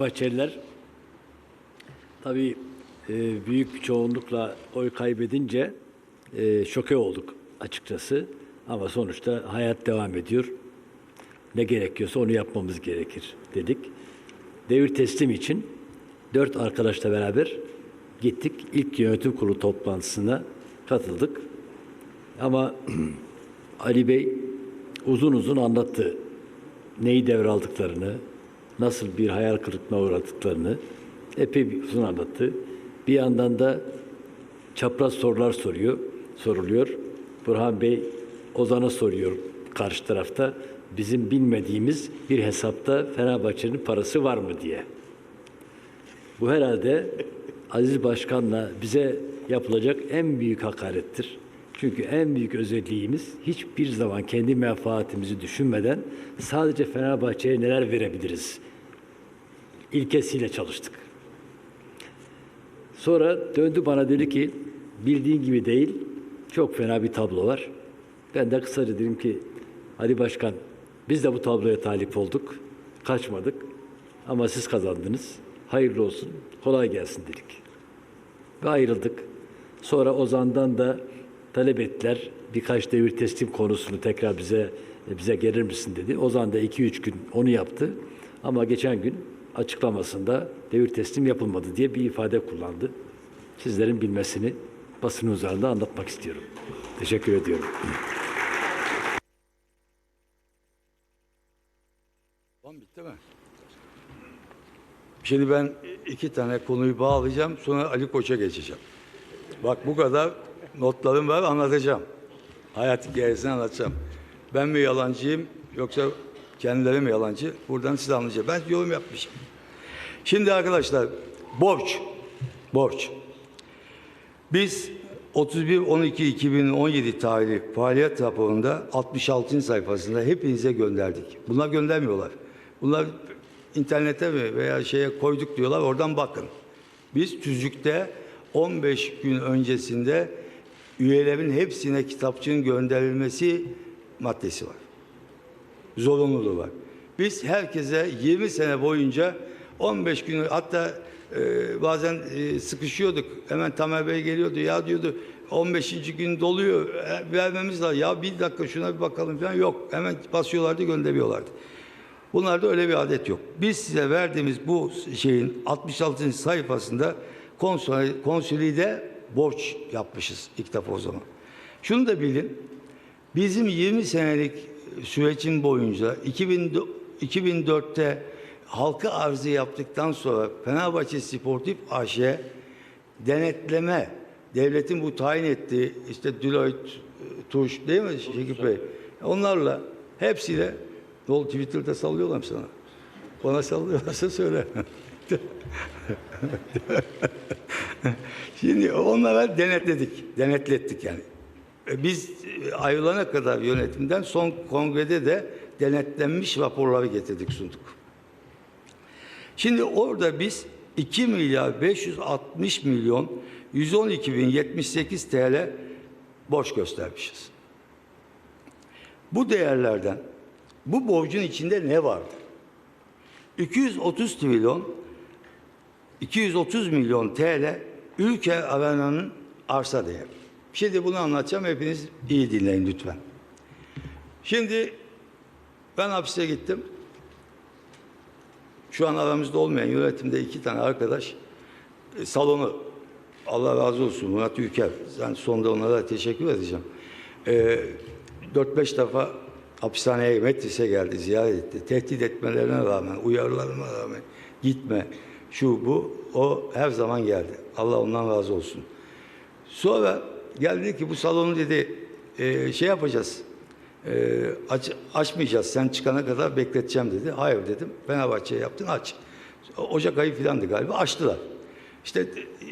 Bahçeliler tabii e, büyük çoğunlukla oy kaybedince e, şoke olduk açıkçası. Ama sonuçta hayat devam ediyor. Ne gerekiyorsa onu yapmamız gerekir dedik. Devir teslim için dört arkadaşla beraber gittik. İlk yönetim kurulu toplantısına katıldık. Ama Ali Bey uzun uzun anlattı neyi devraldıklarını, nasıl bir hayal kırıklığına uğradıklarını epey bir uzun anlattı. Bir yandan da çapraz sorular soruyor, soruluyor. Burhan Bey Ozan'a soruyor karşı tarafta bizim bilmediğimiz bir hesapta Fenerbahçe'nin parası var mı diye. Bu herhalde Aziz Başkan'la bize yapılacak en büyük hakarettir. Çünkü en büyük özelliğimiz hiçbir zaman kendi menfaatimizi düşünmeden sadece Fenerbahçe'ye neler verebiliriz ilkesiyle çalıştık. Sonra döndü bana dedi ki bildiğin gibi değil çok fena bir tablo var. Ben de kısaca dedim ki Ali Başkan biz de bu tabloya talip olduk. Kaçmadık. Ama siz kazandınız. Hayırlı olsun. Kolay gelsin dedik. Ve ayrıldık. Sonra Ozan'dan da talep ettiler. Birkaç devir teslim konusunu tekrar bize bize gelir misin dedi. Ozan da 2-3 gün onu yaptı. Ama geçen gün açıklamasında devir teslim yapılmadı diye bir ifade kullandı. Sizlerin bilmesini basın üzerinde anlatmak istiyorum. Teşekkür ediyorum. Tamam bitti mi? Şimdi ben iki tane konuyu bağlayacağım sonra Ali Koç'a geçeceğim. Bak bu kadar notlarım var anlatacağım. Hayat hikayesini anlatacağım. Ben mi yalancıyım yoksa kendileri mi yalancı? Buradan siz anlayacağım. Ben yorum yapmışım. Şimdi arkadaşlar borç. Borç. Biz 31-12-2017 tarihli faaliyet raporunda 66. sayfasında hepinize gönderdik. Bunlar göndermiyorlar. Bunlar internete mi veya şeye koyduk diyorlar oradan bakın. Biz tüzükte 15 gün öncesinde üyelerin hepsine kitapçığın gönderilmesi maddesi var. Zorunluluğu var. Biz herkese 20 sene boyunca 15 gün hatta e, bazen e, sıkışıyorduk. Hemen Tamer Bey geliyordu. Ya diyordu 15. gün doluyor. e, vermemiz lazım. Ya bir dakika şuna bir bakalım falan. Yok. Hemen basıyorlardı gönderiyorlardı. Bunlarda öyle bir adet yok. Biz size verdiğimiz bu şeyin 66. sayfasında konsol- konsolide borç yapmışız ilk defa o zaman. Şunu da bilin. Bizim 20 senelik sürecin boyunca 2000 2004'te halka arzı yaptıktan sonra Fenerbahçe Sportif AŞ denetleme devletin bu tayin ettiği işte Deloitte, e, Tuş değil mi Şekip Bey? Onlarla hepsiyle oldu Twitter'da sallıyorlar sana? Bana sallıyorlarsa söyle. Şimdi onlara denetledik, denetlettik yani. E, Biz e, ayrılana kadar yönetimden son kongrede de denetlenmiş raporları getirdik sunduk. Şimdi orada biz 2 milyar 560 milyon 112 bin 78 TL borç göstermişiz. Bu değerlerden bu borcun içinde ne vardı? 230 trilyon 230 milyon TL ülke arenanın arsa değeri. Şimdi bunu anlatacağım. Hepiniz iyi dinleyin lütfen. Şimdi ben hapise gittim. Şu an aramızda olmayan yönetimde iki tane arkadaş e, salonu Allah razı olsun Murat Ülker. Ben sonunda onlara teşekkür edeceğim. E, 4-5 defa hapishaneye Metris'e geldi, ziyaret etti. Tehdit etmelerine rağmen, uyarılarına rağmen gitme, şu bu, o her zaman geldi. Allah ondan razı olsun. Sonra geldi ki bu salonu dedi e, şey yapacağız, e, aç, açmayacağız, sen çıkana kadar bekleteceğim dedi. Hayır dedim, Fenerbahçe'ye yaptın aç. Ocak ayı filandı galiba, açtılar. İşte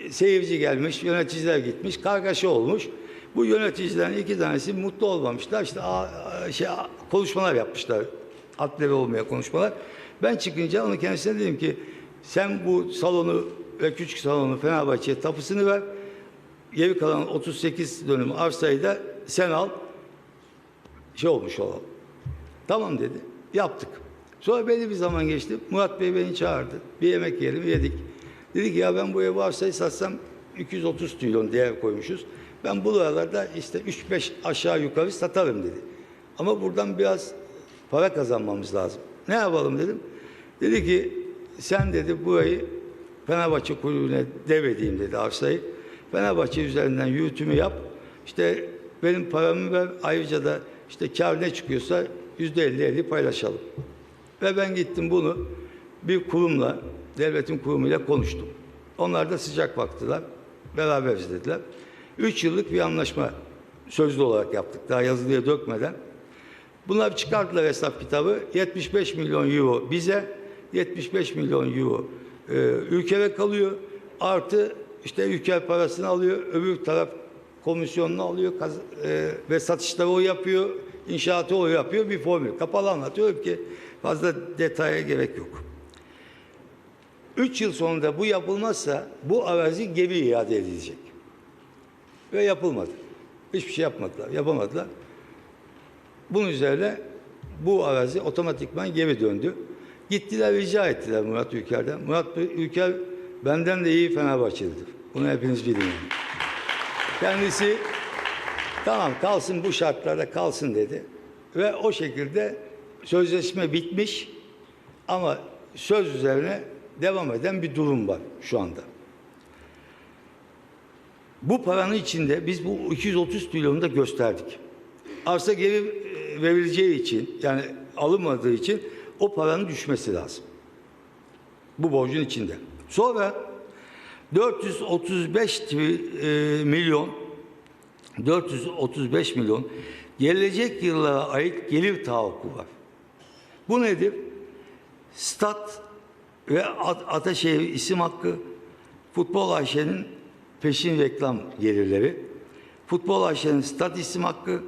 e, seyirci gelmiş, yöneticiler gitmiş, kargaşa olmuş. Bu yöneticilerin iki tanesi mutlu olmamışlar. İşte a, şey, konuşmalar yapmışlar. Atleri olmaya konuşmalar. Ben çıkınca onun kendisine dedim ki sen bu salonu ve küçük salonu Fenerbahçe'ye tapusunu ver. Geri kalan 38 dönüm arsayı da sen al. Şey olmuş olalım. Tamam dedi. Yaptık. Sonra belli bir zaman geçti. Murat Bey beni çağırdı. Bir yemek yiyelim yedik. Dedi ki ya ben bu evi arsayı satsam 230 trilyon değer koymuşuz. Ben bu aralarda işte 3-5 aşağı yukarı satarım dedi. Ama buradan biraz para kazanmamız lazım. Ne yapalım dedim. Dedi ki sen dedi burayı Fenerbahçe kulübüne devredeyim dedi arsayı. Fenerbahçe üzerinden yürütümü yap. İşte benim paramı ver. Ayrıca da işte kar ne çıkıyorsa yüzde elli elli paylaşalım. Ve ben gittim bunu bir kurumla, devletin kurumuyla konuştum. Onlar da sıcak baktılar. Beraberiz dediler. Üç yıllık bir anlaşma sözlü olarak yaptık. Daha yazılıya dökmeden. Bunlar çıkarttılar hesap kitabı. 75 milyon euro bize, 75 milyon euro e, ülkede kalıyor. Artı işte ülke parasını alıyor, öbür taraf komisyonunu alıyor kaz- e, ve satışları o yapıyor, inşaatı o yapıyor bir formül. Kapalı anlatıyorum ki fazla detaya gerek yok. Üç yıl sonunda bu yapılmazsa bu arazi geri iade edilecek. Ve yapılmadı. Hiçbir şey yapmadılar, yapamadılar. Bunun üzerine bu arazi otomatikman geri döndü. Gittiler rica ettiler Murat Ülker'den. Murat Ülker benden de iyi Fenerbahçelidir. Bunu hepiniz bilin. yani. Kendisi tamam kalsın bu şartlarda kalsın dedi. Ve o şekilde sözleşme bitmiş ama söz üzerine devam eden bir durum var şu anda. Bu paranın içinde biz bu 230 trilyonu da gösterdik. Arsa geri e, verileceği için yani alınmadığı için o paranın düşmesi lazım. Bu borcun içinde. Sonra 435 tri- e, milyon 435 milyon gelecek yıllara ait gelir tahakkü var. Bu nedir? Stat ve At- Ataşehir isim hakkı, Futbol Ayşe'nin peşin reklam gelirleri, Futbol Ayşe'nin stat isim hakkı,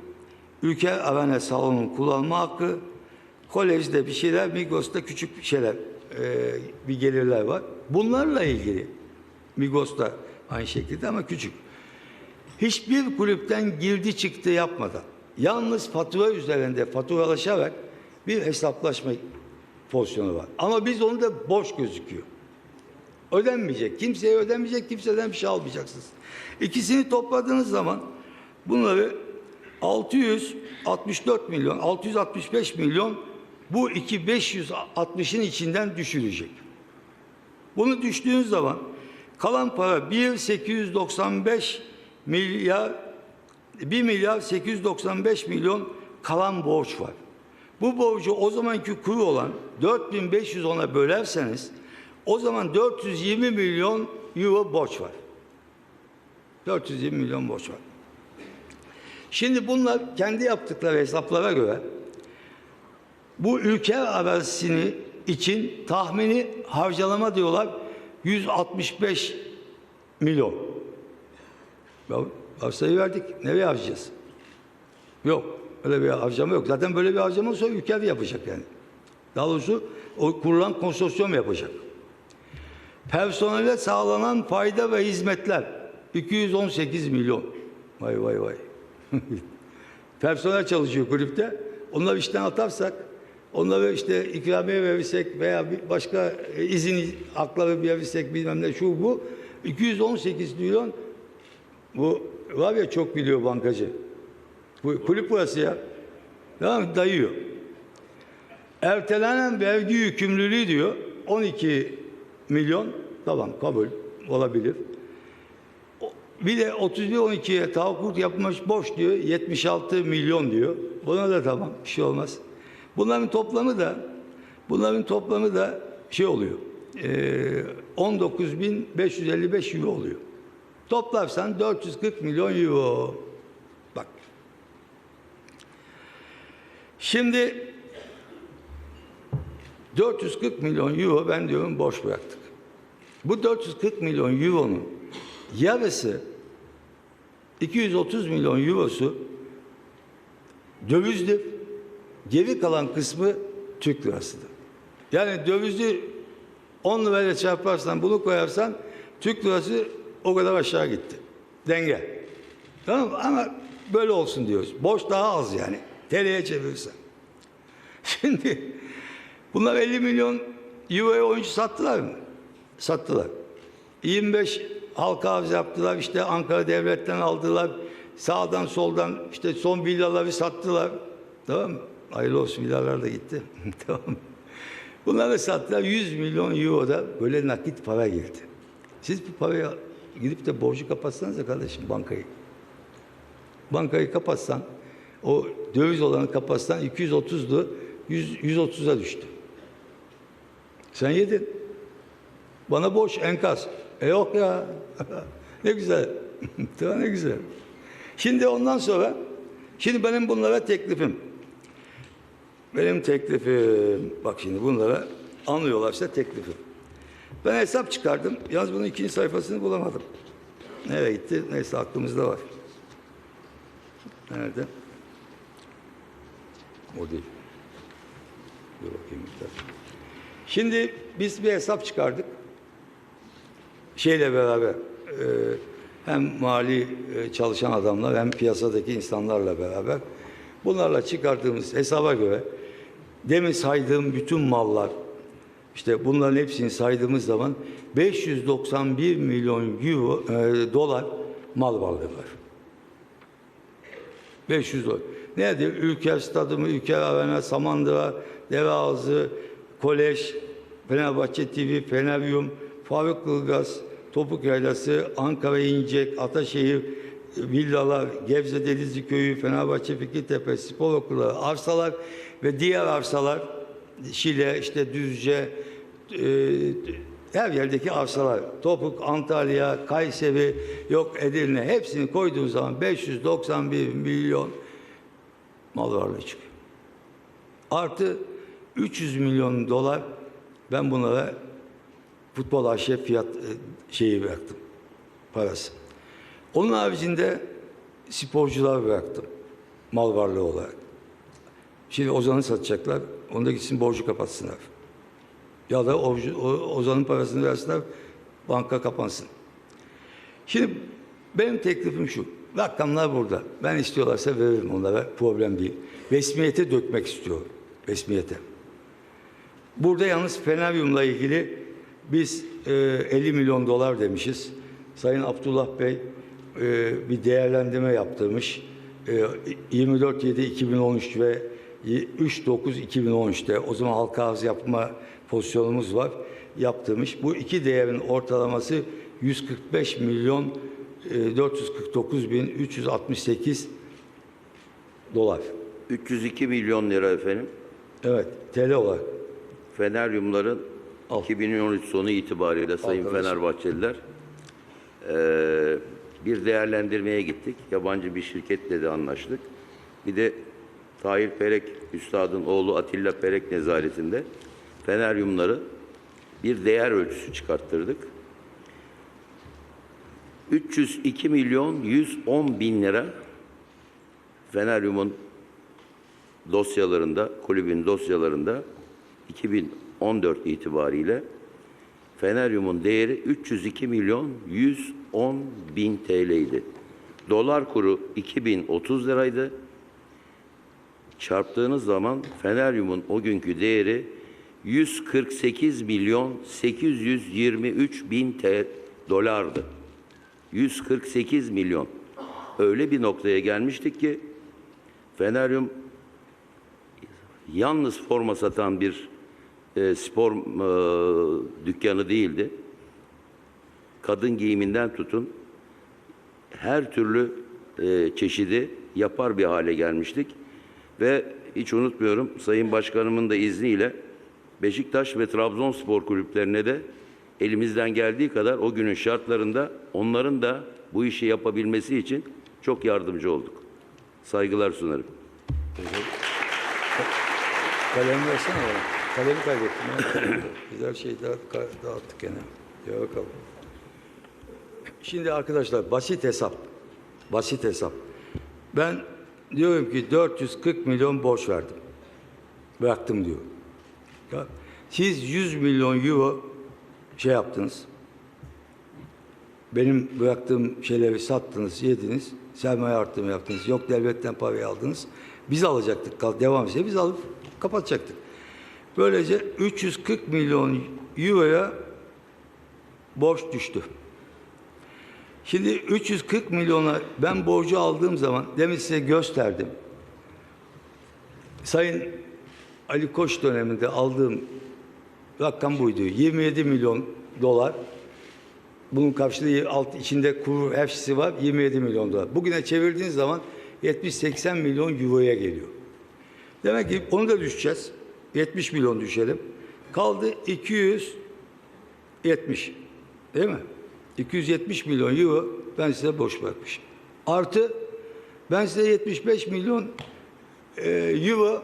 Ülker Arena salonun kullanma hakkı, kolejde bir şeyler, Migros'ta küçük bir şeyler, e, bir gelirler var. Bunlarla ilgili Migros'ta aynı şekilde ama küçük. Hiçbir kulüpten girdi çıktı yapmadan, yalnız fatura üzerinde faturalaşarak bir hesaplaşma pozisyonu var. Ama biz onu da boş gözüküyor. Ödenmeyecek. Kimseye ödenmeyecek. Kimseden bir şey almayacaksınız. İkisini topladığınız zaman bunları 664 milyon, 665 milyon bu 2560'ın içinden düşürecek. Bunu düştüğünüz zaman kalan para 1.895 milyar 1 milyar 895 milyon kalan borç var. Bu borcu o zamanki kuru olan 4500 ona bölerseniz o zaman 420 milyon euro borç var. 420 milyon borç var. Şimdi bunlar kendi yaptıkları hesaplara göre bu ülke arazisini için tahmini harcalama diyorlar 165 milyon. Ya verdik. Nereye harcayacağız? Yok. Öyle bir harcama yok. Zaten böyle bir harcama olsa ülke yapacak yani. Daha doğrusu o kurulan konsorsiyum yapacak. Personele sağlanan fayda ve hizmetler 218 milyon. Vay vay vay. Personel çalışıyor kulüpte. Onları işten atarsak, onları işte ikramiye verirsek veya bir başka e, izin hakları verirsek bilmem ne şu bu. 218 milyon bu var ya çok biliyor bankacı. Bu kulüp burası ya. Tamam? Dayıyor. Ertelenen vergi yükümlülüğü diyor 12 milyon tamam kabul olabilir. Bir de 31-12'ye tahakkuk yapmış borç diyor 76 milyon diyor. Buna da tamam bir şey olmaz. Bunların toplamı da bunların toplamı da şey oluyor. Eee 19.555 euro oluyor. Toplarsan 440 milyon euro. Bak. Şimdi 440 milyon euro ben diyorum boş bıraktık. Bu 440 milyon euronun yarısı 230 milyon eurosu dövizdir. Geri kalan kısmı Türk lirasıdır. Yani dövizi 10 lirayla çarparsan bunu koyarsan Türk lirası o kadar aşağı gitti. Denge. Tamam mı? ama böyle olsun diyoruz. Borç daha az yani. TL'ye çevirirsen. Şimdi Bunlar 50 milyon euroya oyuncu sattılar mı? Sattılar. 25 halka arz yaptılar. İşte Ankara Devlet'ten aldılar. Sağdan soldan işte son villaları sattılar. Tamam mı? Hayırlı olsun villalar da gitti. tamam? Bunları sattılar. 100 milyon euro da böyle nakit para girdi. Siz bu paraya gidip de borcu kapatsanız kardeşim bankayı. Bankayı kapatsan, o döviz olanı kapatsan 230'du, 100, 130'a düştü. Sen yedin. Bana boş enkaz. E yok ya. ne güzel. tamam ne güzel. Şimdi ondan sonra, şimdi benim bunlara teklifim. Benim teklifim, bak şimdi bunlara anlıyorlarsa teklifim. Ben hesap çıkardım. Yalnız bunun ikinci sayfasını bulamadım. Nereye gitti? Neyse aklımızda var. Nerede? O değil. Dur bakayım bir. Şimdi biz bir hesap çıkardık. Şeyle beraber e, hem mali e, çalışan adamlar hem piyasadaki insanlarla beraber bunlarla çıkardığımız hesaba göre demin saydığım bütün mallar işte bunların hepsini saydığımız zaman 591 milyon euro, e, dolar mal varlığı var. 500 dolar. Nedir? Ülker Stadı mı, Ülker Arena, Samandıra, Dereağızı, Kolej, Fenerbahçe TV, Feneryum, Faruk Ilgaz, Topuk Yaylası, Ankara İncek, Ataşehir, villalar, Gebze Denizli Köyü, Fenerbahçe Fikirtepe, spor okulları, arsalar ve diğer arsalar, Şile, işte Düzce, e, her yerdeki arsalar, Topuk, Antalya, Kayseri, yok Edirne hepsini koyduğun zaman 591 milyon mal varlığı çıkıyor. Artı 300 milyon dolar ben bunlara futbol aşe fiyat e, şeyi bıraktım. Parası. Onun haricinde sporcular bıraktım. Mal varlığı olarak. Şimdi Ozan'ı satacaklar. Onu da gitsin borcu kapatsınlar. Ya da Ozan'ın parasını versinler, banka kapansın. Şimdi benim teklifim şu. Rakamlar burada. Ben istiyorlarsa veririm onlara. Problem değil. Resmiyete dökmek istiyorum. Resmiyete. Burada yalnız Feneryum'la ilgili biz e, 50 milyon dolar demişiz. Sayın Abdullah Bey e, bir değerlendirme yaptırmış. E, 24-7-2013 ve 3-9-2013'te o zaman halka arz yapma pozisyonumuz var. Yaptırmış. Bu iki değerin ortalaması 145 milyon e, 449 bin 368 dolar. 302 milyon lira efendim. Evet, TL olarak. Feneryumların Al. 2013 sonu itibariyle sayın. Fenerbahçeliler eee, bir değerlendirmeye gittik. Yabancı bir şirketle de anlaştık. Bir de Tahir Perek, Üstad'ın oğlu Atilla Perek nezaretinde Feneryumları bir değer ölçüsü çıkarttırdık. 302 milyon 110 bin lira Feneryum'un dosyalarında, kulübün dosyalarında 2014 itibariyle Feneryum'un değeri 302 milyon 110 bin TL idi. Dolar kuru 2030 liraydı. Çarptığınız zaman Feneryum'un o günkü değeri 148 milyon 823 bin dolardı. 148 milyon. Öyle bir noktaya gelmiştik ki Feneryum yalnız forma satan bir e, spor e, dükkanı değildi. Kadın giyiminden tutun her türlü e, çeşidi yapar bir hale gelmiştik. Ve hiç unutmuyorum Sayın Başkanımın da izniyle Beşiktaş ve Trabzonspor kulüplerine de elimizden geldiği kadar o günün şartlarında onların da bu işi yapabilmesi için çok yardımcı olduk. Saygılar sunarım. Kalemi versene bana. Kalemi kaybettim. Güzel şey dağıttık gene. Ya bakalım. Şimdi arkadaşlar basit hesap. Basit hesap. Ben diyorum ki 440 milyon borç verdim. Bıraktım diyor. Siz 100 milyon euro şey yaptınız. Benim bıraktığım şeyleri sattınız, yediniz. Sermaye artırımı yaptınız. Yok devletten parayı aldınız. Biz alacaktık. Devam etse biz alıp kapatacaktık. Böylece 340 milyon euroya borç düştü. Şimdi 340 milyona ben borcu aldığım zaman demin size gösterdim. Sayın Ali Koç döneminde aldığım rakam buydu. 27 milyon dolar. Bunun karşılığı alt içinde kuru hepsi var 27 milyon dolar. Bugüne çevirdiğiniz zaman 70-80 milyon euroya geliyor. Demek ki onu da düşeceğiz. 70 milyon düşelim. Kaldı 270. Değil mi? 270 milyon euro ben size borç bırakmışım. Artı ben size 75 milyon e, euro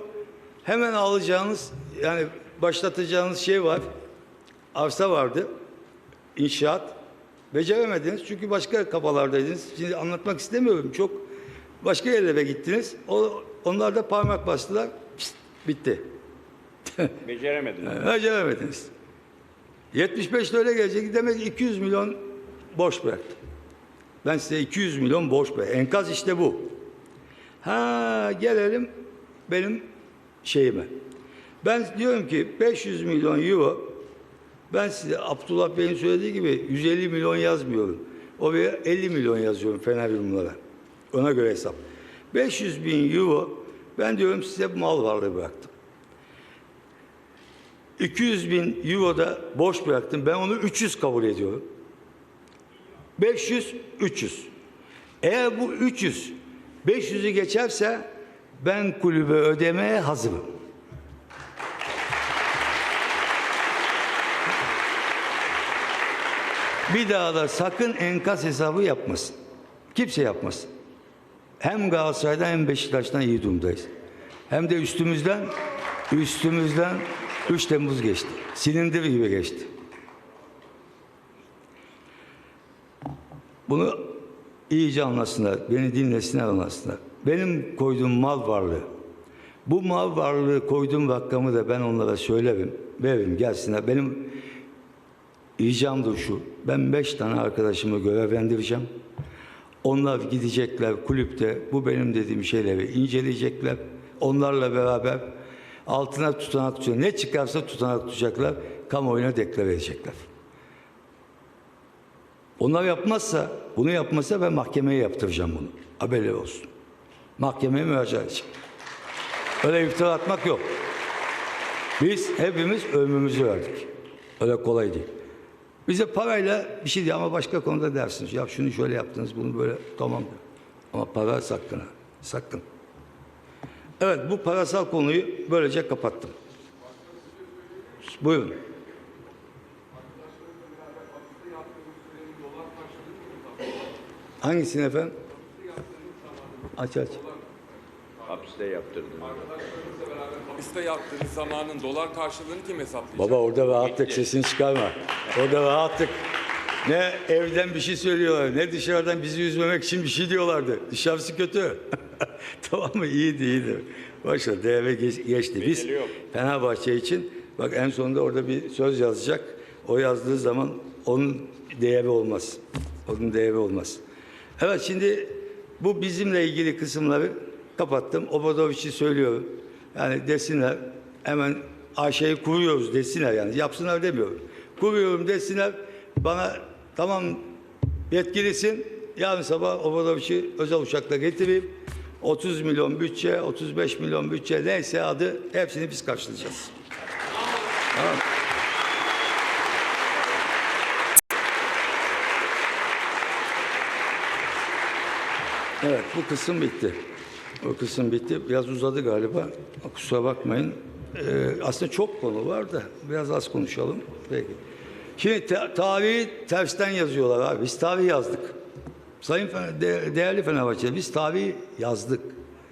hemen alacağınız yani başlatacağınız şey var. Arsa vardı. İnşaat. Beceremediniz çünkü başka kafalardaydınız. Şimdi anlatmak istemiyorum çok. Başka yerlere gittiniz. O, onlar da parmak bastılar. Pist, bitti. Beceremedin. Beceremediniz. 75'te öyle gelecek. Demek ki 200 milyon borç bıraktı. Ben size 200 milyon borç bıraktım. Enkaz işte bu. Ha gelelim benim şeyime. Ben diyorum ki 500 milyon euro ben size Abdullah Bey'in söylediği gibi 150 milyon yazmıyorum. Oraya 50 milyon yazıyorum Fener Yumrulara. Ona göre hesap. 500 bin euro ben diyorum size mal varlığı bıraktım. 200 bin euro da borç bıraktım. Ben onu 300 kabul ediyorum. 500, 300. Eğer bu 300, 500'ü geçerse ben kulübe ödemeye hazırım. Bir daha da sakın enkaz hesabı yapmasın. Kimse yapmasın. Hem Galatasaray'dan hem Beşiktaş'tan iyi durumdayız. Hem de üstümüzden üstümüzden 3 Temmuz geçti. Silindir gibi geçti. Bunu iyice anlasınlar. Beni dinlesinler anlasınlar. Benim koyduğum mal varlığı. Bu mal varlığı koyduğum rakamı da ben onlara söylerim. Veririm gelsinler. Benim İcam da şu. Ben beş tane arkadaşımı görevlendireceğim. Onlar gidecekler kulüpte bu benim dediğim şeyleri inceleyecekler. Onlarla beraber altına tutanak tutacaklar. Ne çıkarsa tutanak tutacaklar. Kamuoyuna deklare edecekler. Onlar yapmazsa, bunu yapmazsa ben mahkemeye yaptıracağım bunu. Haberleri olsun. Mahkemeye müracaat edeceğim. Öyle iftira atmak yok. Biz hepimiz ömrümüzü verdik. Öyle kolay değil. Bize parayla bir şey diyor ama başka konuda dersiniz. Ya şunu şöyle yaptınız, bunu böyle tamam diyor. Ama para sakın ha, sakın. Evet bu parasal konuyu böylece kapattım. Buyurun. Hangisini efendim? Aç aç. Hapiste yaptırdım. Hapiste yaptığınız zamanın dolar karşılığını kim hesaplayacak? Baba orada rahatlık sesini çıkarma. Orada rahatlık. Ne evden bir şey söylüyorlar, ne dışarıdan bizi üzmemek için bir şey diyorlardı. Dışarısı kötü. tamam mı? İyiydi, iyiydi. Başla devre geç- geçti. Biz. Fenerbahçe için bak en sonunda orada bir söz yazacak. O yazdığı zaman onun değeri olmaz. Onun değeri olmaz. Evet şimdi bu bizimle ilgili kısımları kapattım. Obadovic'i söylüyorum. Yani desinler hemen AŞ'yi kuruyoruz desinler yani. Yapsınlar demiyorum. Kuruyorum desinler. Bana tamam yetkilisin. Yarın sabah Obadovic'i özel uçakla getireyim. 30 milyon bütçe, 35 milyon bütçe neyse adı hepsini biz karşılayacağız. Tamam. Evet bu kısım bitti. O kısım bitti. Biraz uzadı galiba. Kusura bakmayın. Ee, aslında çok konu var da biraz az konuşalım. Peki. Şimdi te- tarihi tersten yazıyorlar abi. Biz tarih yazdık. Sayın Fener- de- değerli Fenerbahçe biz tarih yazdık.